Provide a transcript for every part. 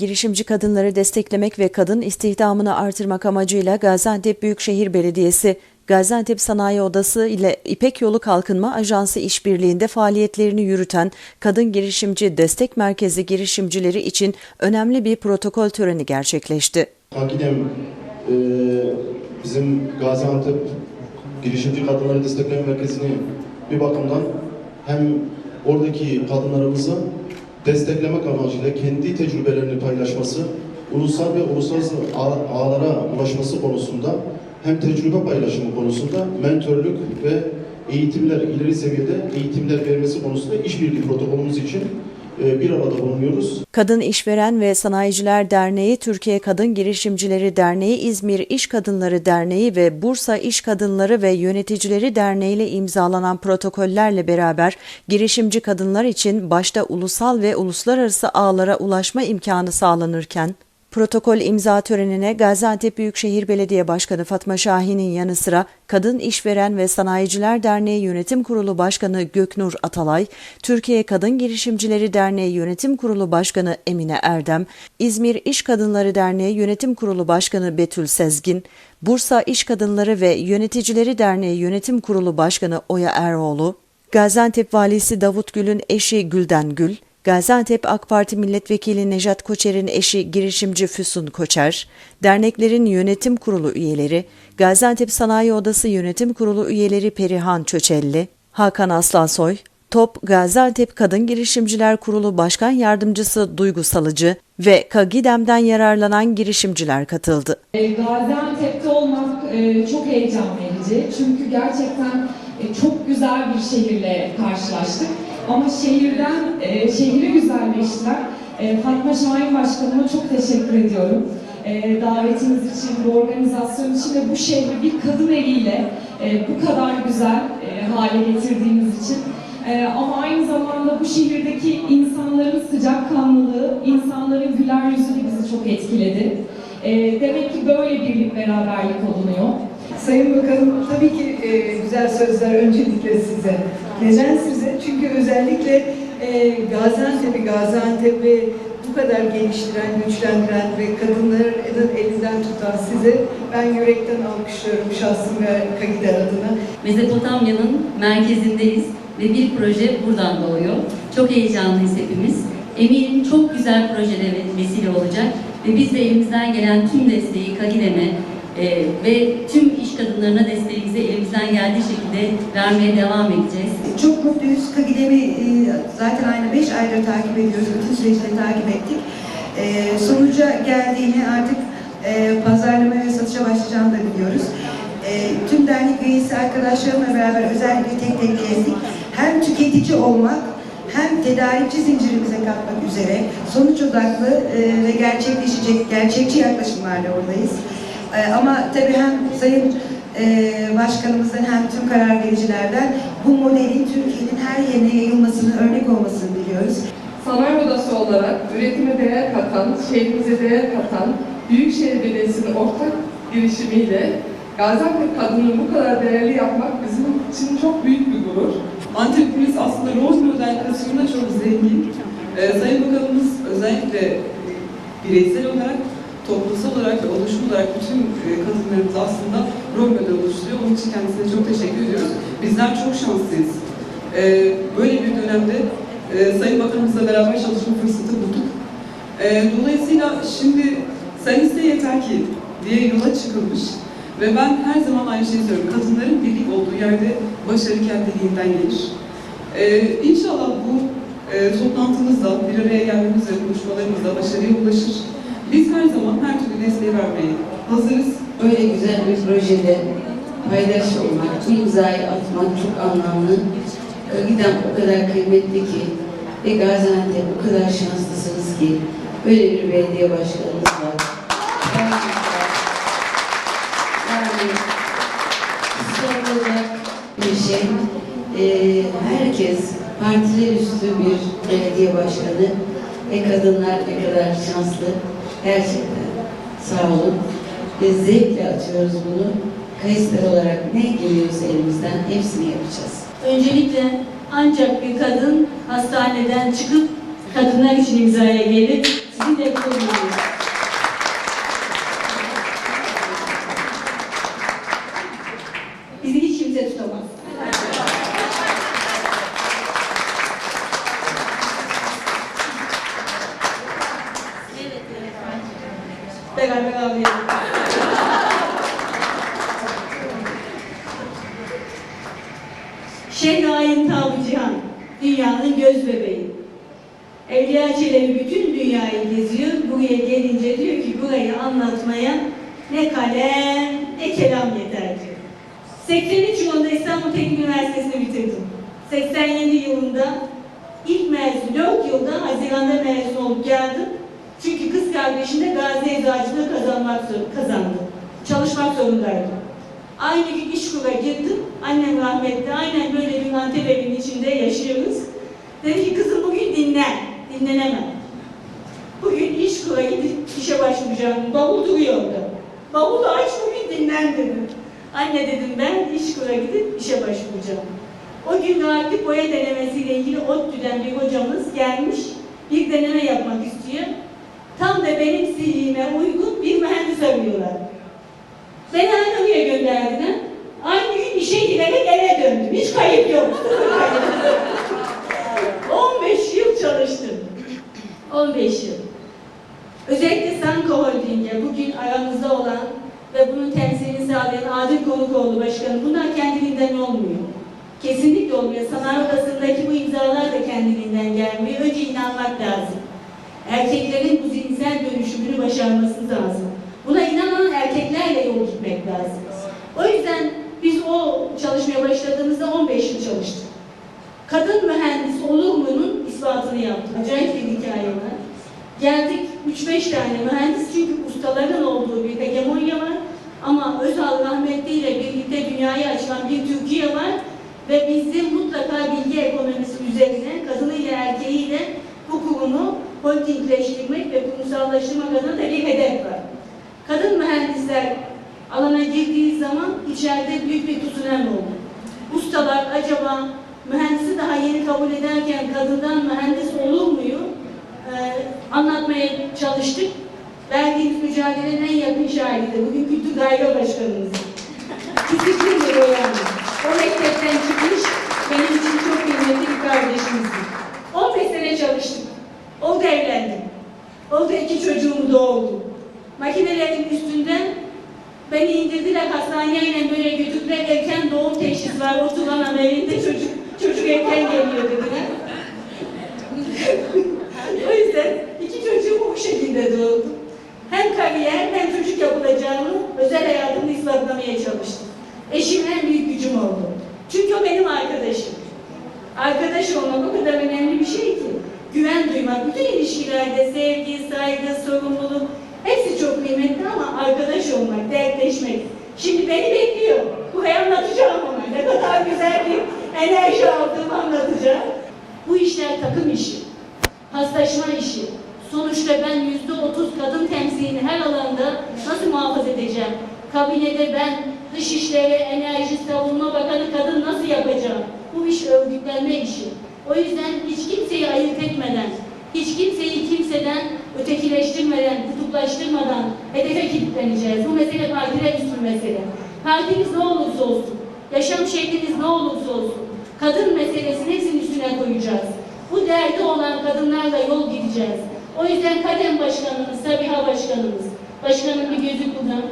Girişimci kadınları desteklemek ve kadın istihdamını artırmak amacıyla Gaziantep Büyükşehir Belediyesi, Gaziantep Sanayi Odası ile İpek Yolu Kalkınma Ajansı işbirliğinde faaliyetlerini yürüten Kadın Girişimci Destek Merkezi girişimcileri için önemli bir protokol töreni gerçekleşti. Hakidem e, bizim Gaziantep Girişimci Kadınları Destekleme Merkezi'ni bir bakımdan hem oradaki kadınlarımızı desteklemek amacıyla kendi tecrübelerini paylaşması, ulusal ve uluslararası ağ- ağlara ulaşması konusunda hem tecrübe paylaşımı konusunda mentörlük ve eğitimler, ileri seviyede eğitimler vermesi konusunda işbirliği protokolümüz için bir arada bulunuyoruz. Kadın İşveren ve Sanayiciler Derneği, Türkiye Kadın Girişimcileri Derneği, İzmir İş Kadınları Derneği ve Bursa İş Kadınları ve Yöneticileri Derneği ile imzalanan protokollerle beraber girişimci kadınlar için başta ulusal ve uluslararası ağlara ulaşma imkanı sağlanırken, Protokol imza törenine Gaziantep Büyükşehir Belediye Başkanı Fatma Şahin'in yanı sıra Kadın İşveren ve Sanayiciler Derneği Yönetim Kurulu Başkanı Göknur Atalay, Türkiye Kadın Girişimcileri Derneği Yönetim Kurulu Başkanı Emine Erdem, İzmir İş Kadınları Derneği Yönetim Kurulu Başkanı Betül Sezgin, Bursa İş Kadınları ve Yöneticileri Derneği Yönetim Kurulu Başkanı Oya Eroğlu, Gaziantep Valisi Davut Gül'ün eşi Gülden Gül, Gaziantep AK Parti Milletvekili Nejat Koçer'in eşi girişimci Füsun Koçer, derneklerin yönetim kurulu üyeleri, Gaziantep Sanayi Odası Yönetim Kurulu üyeleri Perihan Çöçelli, Hakan Aslansoy, Top Gaziantep Kadın Girişimciler Kurulu Başkan Yardımcısı Duygu Salıcı ve Kagidem'den yararlanan girişimciler katıldı. E, Gaziantep'te olmak e, çok heyecan verici. Çünkü gerçekten e, çok güzel bir şehirle karşılaştık. Ama şehirden, e, şehri güzelleştiren e, Fatma Şahin Başkanıma çok teşekkür ediyorum. E, davetiniz için, bu organizasyon için ve bu şehri bir kadın eliyle e, bu kadar güzel e, hale getirdiğiniz için. E, ama aynı zamanda bu şehirdeki insanların sıcakkanlılığı, insanların güler yüzü de bizi çok etkiledi. E, demek ki böyle birlik beraberlik olunuyor. Sayın Bakanım, tabii ki e, güzel sözler öncelikle size. Neden size? Çünkü özellikle e, Gaziantep'i, Gaziantep'i bu kadar geliştiren, güçlendiren ve kadınların elinden tutan size ben yürekten alkışlıyorum şahsım ve Kagide adına. Mezopotamya'nın merkezindeyiz ve bir proje buradan doğuyor. Çok heyecanlıyız hepimiz. Eminim çok güzel projelere vesile olacak ve biz de elimizden gelen tüm desteği Kagidem'e e, ve tüm kadınlarına desteğimizi elimizden geldiği şekilde vermeye devam edeceğiz. Çok mutluyuz. Kagidem'i e, zaten aynı 5 aydır takip ediyoruz. Bütün süreçleri takip ettik. E, sonuca geldiğini artık e, pazarlama ve satışa başlayacağını da biliyoruz. E, tüm dernek üyesi arkadaşlarımla beraber özellikle tek tek gezdik. Hem tüketici olmak hem tedarikçi zincirimize katmak üzere sonuç odaklı e, ve gerçekleşecek, gerçekçi yaklaşımlarla oradayız. E, ama tabii hem Sayın e, Başkanımızdan hem tüm karar vericilerden bu modelin Türkiye'nin her yerine yayılmasını, örnek olmasını diliyoruz. Sanayi odası olarak üretime değer katan, şehrimize değer katan Büyükşehir Belediyesi'nin ortak girişimiyle Gaziantep kadını bu kadar değerli yapmak bizim için çok büyük bir gurur. Antep'imiz aslında rol model kısmında çok zengin. Ee, Sayın Bakanımız özellikle bireysel olarak, olarak ve oluşum olarak bütün e, kadınlarımız aslında rol model oluşturuyor. Onun için kendisine çok teşekkür ediyoruz. Bizler çok şanslıyız. Ee, böyle bir dönemde e, Sayın Bakanımızla beraber çalışma fırsatı bulduk. Dolayısıyla şimdi sen iste yeter ki diye yola çıkılmış. Ve ben her zaman aynı şeyi söylüyorum. Kadınların birlik olduğu yerde başarı kendiliğinden gelir. Ee, inşallah bu e, toplantımızda, bir araya gelmemiz ve konuşmalarımızda başarıya ulaşır. Biz her zaman her türlü vermeye hazırız. Böyle güzel bir projede paydaş olmak, bu imzayı atmak çok anlamlı. Giden o kadar kıymetli ki ve Gaziantep o kadar şanslısınız ki böyle bir belediye başkanınız var. Yani sorulacak bir şey. Ee, herkes partiler üstü bir belediye başkanı ve kadınlar ne kadar şanslı. Gerçekten sağ olun. Biz zevkle atıyoruz bunu. Kayıslar olarak ne geliyorsa elimizden hepsini yapacağız. Öncelikle ancak bir kadın hastaneden çıkıp kadınlar için imzaya gelir. Sizin de beraber ağlayalım. Şehrain Tabu Cihan, dünyanın göz bebeği. Evliya Çelebi bütün dünyayı geziyor. Buraya gelince diyor ki burayı anlatmaya ne kalem ne kelam yeter diyor. 83 yılında İstanbul Teknik Üniversitesi'ni bitirdim. 87 yılında ilk mezun, 4 yılda Haziran'da mezun olup geldim. Çünkü kız kardeşim de Gazi Eczacılığı kazanmak kazandı. Çalışmak zorundaydım. Aynı gün iş kura girdim. Annem rahmetli. Aynen böyle bir Antep evinin içinde yaşıyoruz. Dedi ki kızım bugün dinlen. Dinlenemem. Bugün iş kura gidip işe başvuracağım. Bavul duruyor orada. Bavulu aç bugün dinlen dedim. Anne dedim ben iş kura gidip işe başvuracağım. O gün rakip boya denemesiyle ilgili ODTÜ'den bir hocamız gelmiş. Bir deneme yapmak istiyor. Tam da benim CV'me uygun bir mühendis arıyorlar. Beni oraya gönderdiler. Aynı gün işe girerek eve döndüm. Hiç kayıp yok. Sıfır kayıp. 15 yıl çalıştım. 15 yıl. Özellikle Sanko Holding'e bugün aramızda olan ve bunun temsilini sağlayan Adil Konukoğlu Başkanı bunlar kendiliğinden olmuyor. Kesinlikle olmuyor. Sanayi odasındaki bu imzalar da kendiliğinden gelmiyor. Önce inanmak lazım. Erkeklerin bu zihinsel dönüşümünü başarması lazım. Buna inanan erkeklerle yol gitmek lazım. O yüzden biz o çalışmaya başladığımızda 15 yıl çalıştık. Kadın mühendis olur mu'nun ispatını yaptık. Acayip bir hikaye var. Geldik 3-5 tane mühendis çünkü ustaların olduğu bir hegemonya var. Ama Özal rahmetli ile birlikte dünyaya açılan bir Türkiye var. Ve bizim mutlaka bilgi ekonomisi üzerine kadınıyla erkeğiyle bu kurumu holdingleştirmek ve kurumsallaştırmak adına da bir hedef var. Kadın mühendisler alana girdiği zaman içeride büyük bir tsunami oldu. Ustalar acaba mühendisi daha yeni kabul ederken kadından mühendis olur muyu Ee, anlatmaya çalıştık. Verdiğimiz mücadelenin en yakın şahidi bugün Kültür Daire Başkanımız. Küçüklüğündür o yani. O mektepten çıkmış benim için çok kıymetli bir kardeşimizdi. 15 sene çalıştık. Orada evlendim. Orada iki çocuğum doğdu. Makinelerin üstünden beni indirdiler hastaneyle böyle götürdüler. Erken doğum teşhis var. Oturan ameliyinde çocuk, çocuk erken geliyor dediler. o yüzden iki çocuğum bu şekilde doğdu. Hem kariyer hem çocuk yapılacağını özel hayatımda ispatlamaya çalıştım. Eşim en büyük gücüm oldu. Çünkü o benim arkadaşım. Arkadaş olmak o kadar önemli bir şey ki. Güven duymak, bütün ilişkilerde sevgi, saygı, sorumluluk hepsi çok kıymetli ama arkadaş olmak, dertleşmek. Şimdi beni bekliyor. Burayı anlatacağım ona. Ne kadar güzel bir enerji aldığımı anlatacağım. Bu işler takım işi, hastaşma işi. Sonuçta ben yüzde otuz kadın temsilini her alanda nasıl muhafaza edeceğim? Kabinede ben dışişleri, enerji, savunma bakanı kadın nasıl yapacağım? Bu iş örgütlenme işi. O yüzden hiç kimseyi ayırt etmeden, hiç kimseyi kimseden ötekileştirmeden, kutuplaştırmadan hedefe kilitleneceğiz. Bu mesele partiler üstü mesele. Partimiz ne olursa olsun, yaşam şekliniz ne olursa olsun, kadın meselesini hepsinin üstüne koyacağız. Bu derdi olan kadınlarla yol gideceğiz. O yüzden Kadem Başkanımız, Sabiha Başkanımız, Başkanın bir gözü burada.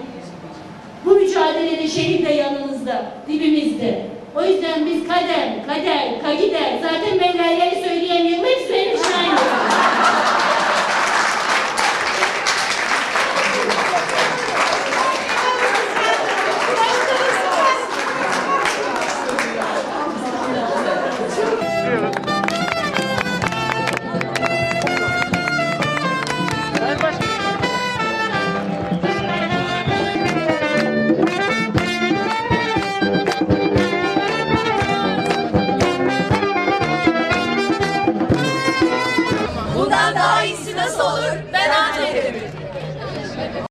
Bu mücadelede şehir de yanınızda, dibimizde. O yüzden biz kadem, kader, kagider, zaten söyleyen